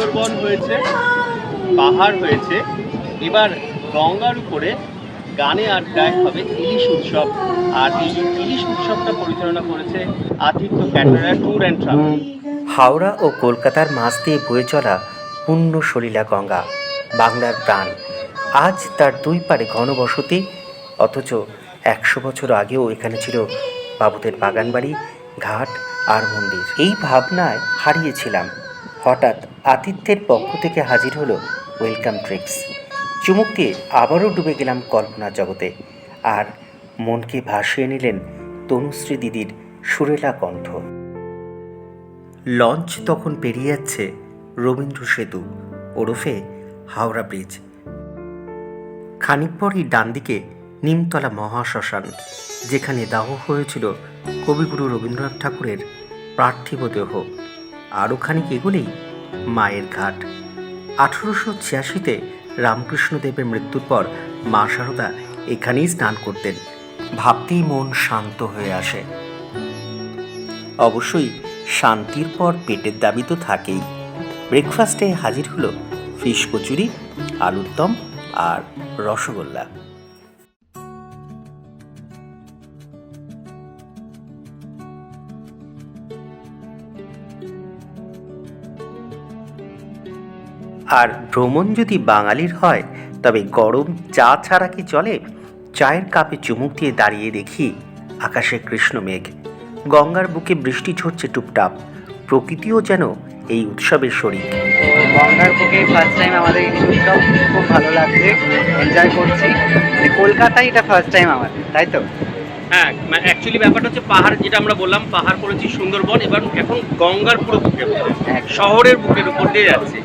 সুন্দরবন হয়েছে, পাহাড় হয়েছে, এবার গঙ্গার উপরে গানে আড্ডায় হবে ইলিশ উৎসব। আর এই ইলিশ উৎসবটা পরিচালনা করেছে Atithya caterer tour and travel Howrah ও কলকাতার মাঝ দিয়ে বয়ে চলা পূর্ণ সলিলা গঙ্গা, বাংলার প্রাণ। আজ তার দুই পারে ঘনবসতি, অথচ একশো বছর আগেও এখানে ছিল বাবুদের বাগানবাড়ি, ঘাট আর মন্দির। এই ভাবনায় হারিয়েছিলাম। হঠাৎ আতিথ্যের পক্ষ থেকে হাজির হলো ওয়েলকাম ট্রিক্স চুমুক দিয়ে আবারও ডুবে গেলাম কল্পনা জগতে। আর মনকে ভাসিয়ে নিলেন তনুশ্রী দিদির সুরেলা কণ্ঠ। লঞ্চ তখন পেরিয়ে যাচ্ছে রবীন্দ্র সেতু, ওরফে হাওড়া ব্রিজ। খানিক পরই ডান দিকে নিমতলা মহাশ্মশান, যেখানে দাহ হয়েছিল কবিগুরু রবীন্দ্রনাথ ঠাকুরের পার্থিব দেহ। আরও খানিক এগুলেই মায়ের ঘাট। আঠারোশো ছিয়াশিতে রামকৃষ্ণদেবের মৃত্যুর পর মা শারদা এখানেই স্নান করতেন। ভাবতেই মন শান্ত হয়ে আসে। অবশ্যই শান্তির পর পেটের দাবি তো থাকেই। ব্রেকফাস্টে হাজির হলো ফিশ কচুরি, আলুর দম আর রসগোল্লা। আর ভ্রমণ যদি বাঙালির হয় তবে গরম চা ছাড়া কি চলে? চায়ের কাপে চুমুক দিয়ে দাঁড়িয়ে দেখি আকাশে কৃষ্ণ মেঘ। গঙ্গার বুকে বৃষ্টি ঝরছে টুপটাপ। প্রকৃতিও যেন এই উৎসবের শরীর গঙ্গার বুকে ফার্স্ট টাইম আমাদের ইলিশ উৎসব খুব ভালো লাগছে। এনজয় করছি। মানে কলকাতায় এটা ফার্স্ট টাইম আমাদের তাই তো? হ্যাঁ অ্যাকচুয়ালি ব্যাপারটা হচ্ছে পাহাড় যেটা আমরা বললাম পাহাড় করেছি সুন্দরবন এবার এখন গঙ্গার পুরো বুকে শহরের বুকের উপর দিয়ে যাচ্ছে।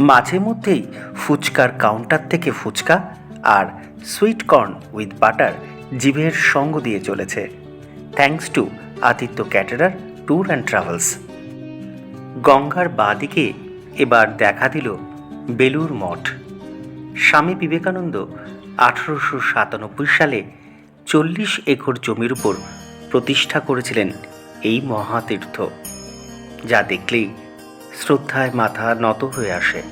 মাঝে মধ্যেই ফুচকার কাউন্টার থেকে ফুচকা আর সুইট কর্ন উইথ বাটার জিভের সঙ্গ দিয়ে চলেছে। Thanks to Aditya caterer tour and travels. গঙ্গার বাঁদিকে এবার দেখা দিল বেলুর মঠ। স্বামী বিবেকানন্দ আঠারোশো সাতানব্বই সালে চল্লিশ একর জমির উপর প্রতিষ্ঠা করেছিলেন এই মহাতীর্থ। যা দেখলেই শ্রদ্ধায় মাথা নত হয়ে আসে।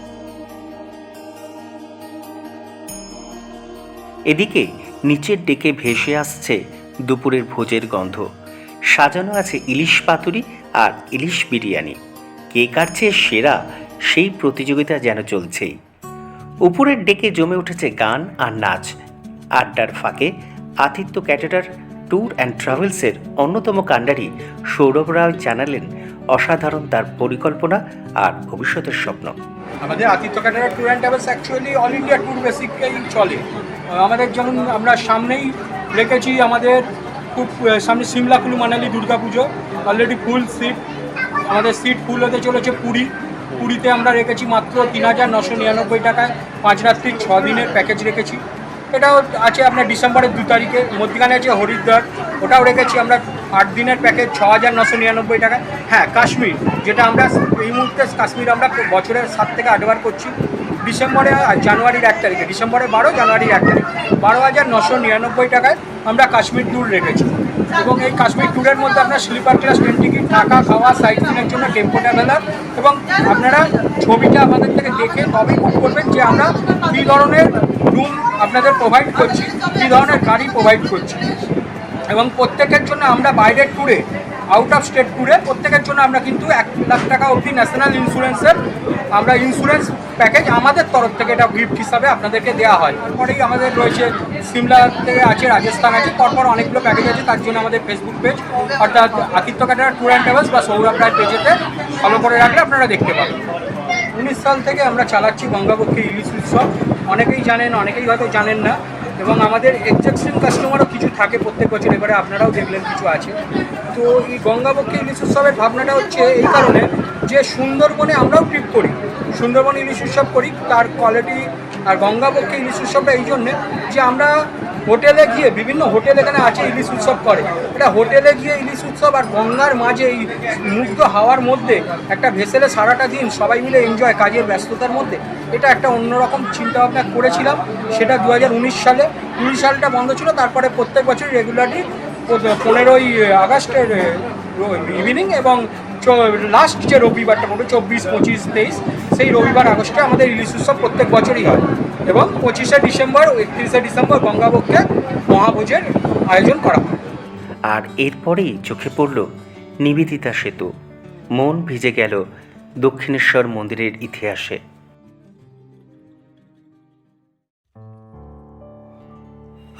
এদিকে নিচের ডেকে ভেসে আসছে দুপুরের ভোজের গন্ধ। সাজানো আছে ইলিশ পাতুরি আর ইলিশ বিরিয়ানি। কে কাটছে সেরা সেই প্রতিযোগিতা যেন চলছেই। উপরের ডেকে জমে উঠেছে গান আর নাচ। আড্ডার ফাঁকে আতিথ্য ক্যাটেরার ট্যুর অ্যান্ড ট্রাভেলসের অন্যতম কাণ্ডারি সৌরভ রায় জানালেন অসাধারণ তার পরিকল্পনা আর ভবিষ্যতের স্বপ্ন। আমাদের Atithya caterer tour and travels actually all India tour বেসিকই চলে। আমাদের যেমন আমরা সামনেই রেখেছি আমাদের খুব সামনে Shimla Kullu Manali Durga Puja already full seat আমাদের সিট ফুল হতে চলেছে পুরী। পুরীতে আমরা রেখেছি মাত্র তিন হাজার নশো নিরানব্বই টাকায়। পাঁচ রাত্রির ছ দিনের প্যাকেজ রেখেছি। এটাও আছে আপনার ডিসেম্বরের দু তারিখে। মধ্যখানে আছে হরিদ্বার। ওটাও রেখেছি আমরা আট দিনের প্যাকেজ ছ হাজার নশো নিরানব্বই টাকা হ্যাঁ কাশ্মীর, যেটা আমরা এই মুহূর্তে কাশ্মীর আমরা বছরের সাত থেকে আটবার করছি। ডিসেম্বরে জানুয়ারির এক তারিখে ডিসেম্বরে বারো, জানুয়ারির এক তারিখ। বারো হাজার নশো নিরানব্বই টাকায় আমরা কাশ্মীর ট্যুর রেখেছি। এবং এই কাশ্মীর ট্যুরের মধ্যে আপনার স্লিপার ক্লাস ট্রেন টিকিট থাকা, খাওয়া সাইট সিনের জন্য টেম্পো ট্রাভেলার এবং আপনারা ছবিটা আমাদের থেকে দেখে তবেই বুক করবেন যে আমরা কী ধরনের রুম আপনাদের প্রোভাইড করছি, কী ধরনের গাড়ি প্রোভাইড করছি। এবং প্রত্যেকের জন্য আমরা বাইরের ট্যুরে আউট অফ স্টেট ট্যুরে প্রত্যেকের জন্য আমরা কিন্তু এক লাখ টাকা অবধি ন্যাশনাল ইন্স্যুরেন্সের আমরা ইন্স্যুরেন্স প্যাকেজ আমাদের তরফ থেকে এটা গিফট হিসাবে আপনাদেরকে দেওয়া হয়। তারপরেই আমাদের রয়েছে সিমলা থেকে আছে, রাজস্থান আছে পরপর অনেকগুলো প্যাকেজ আছে, তার জন্য আমাদের ফেসবুক পেজ অর্থাৎ আতিথ্য কাটার ট্যুর অ্যান্ড ট্রাভেলস বা সৌরভ রায় পেজেতে ফলো করে রাখলে আপনারা দেখতে পাবেন। উনিশ সাল থেকে আমরা চালাচ্ছি গঙ্গাবক্ষী ইলিশ উৎসব। অনেকেই জানেন, অনেকেই হয়তো জানেন না এবং আমাদের এক্সেপশন কাস্টমারও কিছু থাকে প্রত্যেক বছর এবারে, আপনারাও দেখলেন কিছু আছে। তো এই গঙ্গাবক্ষী ইলিশ উৎসবের ভাবনাটা হচ্ছে এই কারণে যে সুন্দরবনে আমরাও ট্রিপ করি। সুন্দরবন ইলিশ উৎসব করি, তার কোয়ালিটি আর গঙ্গাবক্ষী ইলিশ উৎসবটা এই জন্যে যে আমরা হোটেলে গিয়ে বিভিন্ন হোটেল এখানে আছে, ইলিশ উৎসব করে। এটা হোটেলে গিয়ে ইলিশ উৎসব আর গঙ্গার মাঝে এই মুগ্ধ হাওয়ার মধ্যে একটা ভেসেলে সারাটা দিন সবাই মিলে এনজয় কাজের ব্যস্ততার মধ্যে, এটা একটা অন্যরকম চিন্তাভাবনা করেছিলাম। সেটা দু হাজার উনিশ সালে, কুড়ি সালটা বন্ধ ছিল, তারপরে প্রত্যেক বছর রেগুলারলি পনেরোই আগস্টের ইভিনিং এবং লাস্ট যে রবিবারটা পড়বে চব্বিশ, পঁচিশ, তেইশ, সেই রবিবার, আগস্টে আমাদের ইলিশ উৎসব প্রত্যেক বছরই হয়। এবং পঁচিশে ডিসেম্বর, একত্রিশে ডিসেম্বর গঙ্গাবক্ষে মহাভোজের আয়োজন করা হয়। আর এরপরেই চোখে পড়ল নিবেদিতা সেতু। মন ভিজে গেল দক্ষিণেশ্বর মন্দিরের ইতিহাসে।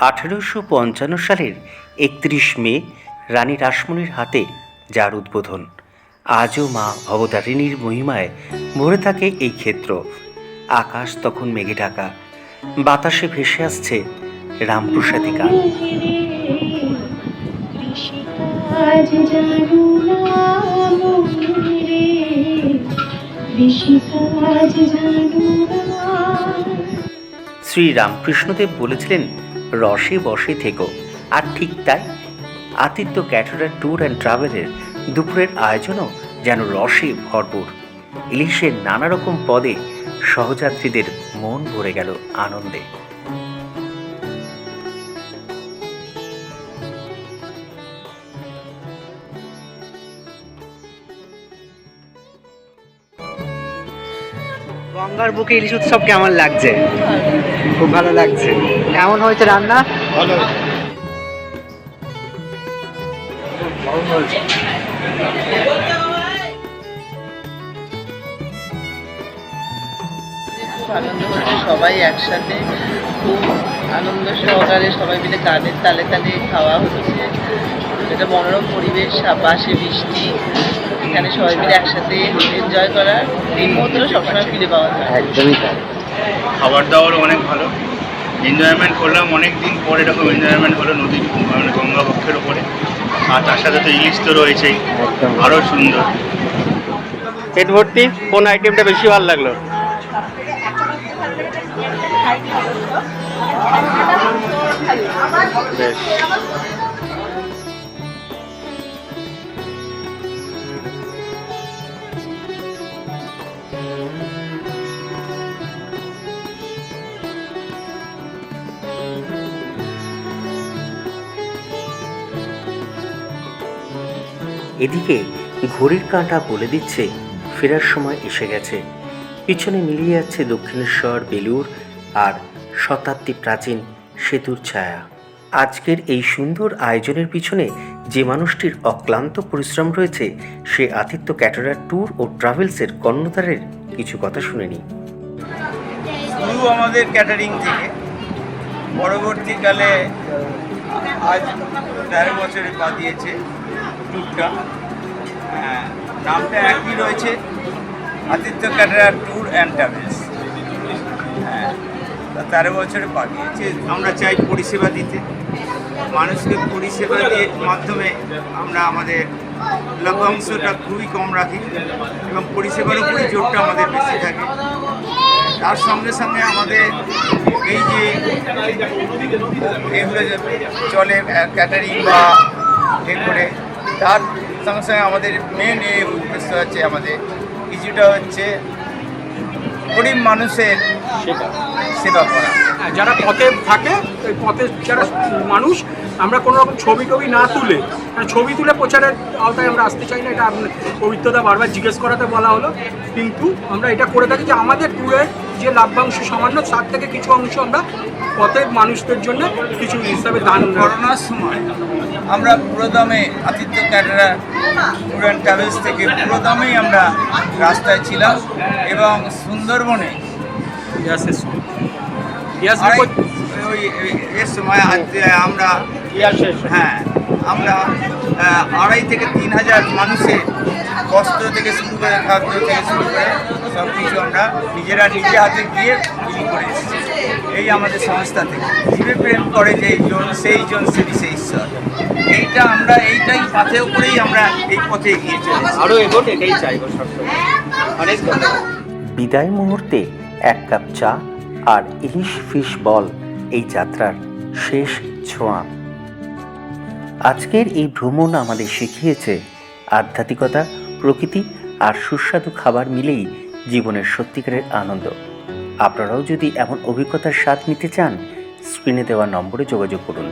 আঠেরোশো পঞ্চান্ন সালের একত্রিশ মে রানী রাসমণির হাতে যার উদ্বোধন। আজও মা ভবতারিণীর মহিমায় ভরে থাকে এই ক্ষেত্র। আকাশ তখন মেঘে ঢাকা, বাতাসে ভেসে আসছে রামপ্রসাদী গান। শ্রী রামকৃষ্ণদেব বলেছিলেন, রসে বসে থেকো। আর ঠিক তাই আতিথ্য ক্যাটারার ট্যুর অ্যান্ড ট্রাভেলের দুপুরের আয়োজনও যেন রসে ভরপুর। ইলিশের নানা রকম পদে সহযাত্রীদের মন ভরে গেল আনন্দে। গঙ্গার বুকে ইলিশ উৎসব কেমন লাগছে? খুব ভালো লাগছে। কেমন হয়েছে রান্না? ভালো। খুব আনন্দ হচ্ছে সবাই একসাথে খুব আনন্দ সহকারে সবাই মিলে গানের তালে তালে খাওয়া হচ্ছে। এটা মনোরম পরিবেশ পাশে বৃষ্টি এখানে সবাই মিলে একসাথে এনজয় করার এই মুহূর্তটা সবসময় ফিরে পাওয়া যায়। একদমই তাই। খাবার দাবার অনেক ভালো। এনজয়মেন্ট করলাম অনেক দিন পর এরকম এনজয়মেন্ট হলো নদীর মানে গঙ্গা পক্ষের ওপরে আর তার সাথে তো ইলিশ তো রয়েছেই। আরও আরও সুন্দর। পেট ভর্তি কোন আইটেমটা বেশি ভালো লাগল? বেশ। এদিকে ঘড়ির কাঁটা বলে দিচ্ছে, ফেরার সময় এসে গেছে। পিছনে মিলিয়ে যাচ্ছে দক্ষিণেশ্বর বেলুর আর শতাব্দী প্রাচীন সেতুর ছায়া। আজকের এই সুন্দর আয়োজনের পিছনে যে মানুষটির অক্লান্ত পরিশ্রম রয়েছে, সে আতিথ্য ক্যাটারার ট্যুর ও ট্রাভেলসের কর্ণধারের কিছু কথা শুনেনি। আমাদের ক্যাটারিং থেকে। পরবর্তীকালে আজ তেরো বছরে পা দিয়েছে। ট্যুরটা নামটা একই রয়েছে আতিথ্য ক্যাটারার ট্যুর অ্যান্ড ট্রাভেলস। হ্যাঁ তেরো বছরে পা দিয়েছে আমরা চাই পরিষেবা দিতে। মানুষকে পরিষেবা দিয়ে মাধ্যমে আমরা আমাদের লভ্যাংশটা খুবই কম রাখি এবং পরিষেবার উপরই জোরটা আমাদের বেশি থাকে। তার সঙ্গে সঙ্গে আমাদের এই যে এগুলো চলে ক্যাটারিং বা এ করে তার সঙ্গে সঙ্গে আমাদের মেন এ উদ্দেশ্য হচ্ছে আমাদের কিছুটা হচ্ছে গরিব মানুষের সেবা। করা। হ্যাঁ, যারা পথে থাকে ওই পথে যারা মানুষ আমরা কোনো রকম ছবি টবি না তুলে ছবি তুলে প্রচারের আওতায় আমরা আসতে চাই না এটা পবিত্রতা বারবার জিজ্ঞেস করাতে বলা হলো। কিন্তু আমরা এটা করে থাকি যে আমাদের ট্যুরের যে লাভ্যাংশ সামান্য তার থেকে কিছু অংশ আমরা পথের মানুষদের জন্য কিছু হিসাবে দান করোনার সময় আমরা পুরোদমে আতিথ্য ক্যাটারা ট্যুর অ্যান্ড ট্রাভেলস থেকে পুরোদমেই আমরা রাস্তায় ছিলাম এবং সুন্দরবনে ওই এর সময় আমরা হ্যাঁ আমরা আড়াই থেকে তিন হাজার মানুষের বস্ত্র থেকে শুরু করে খাদ্য থেকে শুরু করে সব কিছু আমরা নিজেরা নিজে হাতে গিয়ে বিলি করে এসেছি এই আমাদের সংস্থা থেকে। জীবে প্রেম করে যে জন সেই জন সেটি সেই ঈশ্বর। এইটা আমরা এইটাই পাথেও করেই আমরা এই পথে এগিয়ে চলেছি। আরও এগোন এটাই চাইব অনেক বিদায় মুহূর্তে এক কাপ চা আর ইলিশ ফিশ বল এই যাত্রার শেষ ছোঁয়া। আজকের এই ভ্রমণ আমাদের শিখিয়েছে আধ্যাত্মিকতা প্রকৃতি আর সুস্বাদু খাবার মিলেই জীবনের সত্যিকারের আনন্দ। আপনারাও যদি এমন অভিজ্ঞতার স্বাদ নিতে চান, স্ক্রিনে দেওয়া নম্বরে যোগাযোগ করুন।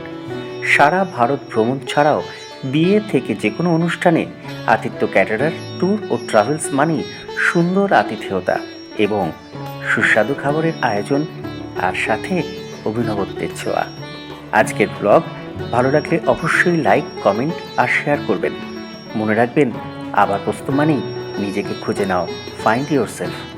সারা ভারত ভ্রমণ ছাড়াও বিয়ে থেকে যে কোনো অনুষ্ঠানে আতিথ্য ক্যাটারার, ট্যুর ও ট্রাভেলস মানি সুন্দর আতিথেয়তা এবং সুস্বাদু খাবারের আয়োজন আর সাথে অভিনবত্বের ছোঁয়া। আজকের ব্লগ ভালো লাগলে অবশ্যই লাইক, কমেন্ট আর শেয়ার করবেন। মনে রাখবেন, আবার প্রস্তুত মানেই নিজেকে খুঁজে নাও। find yourself.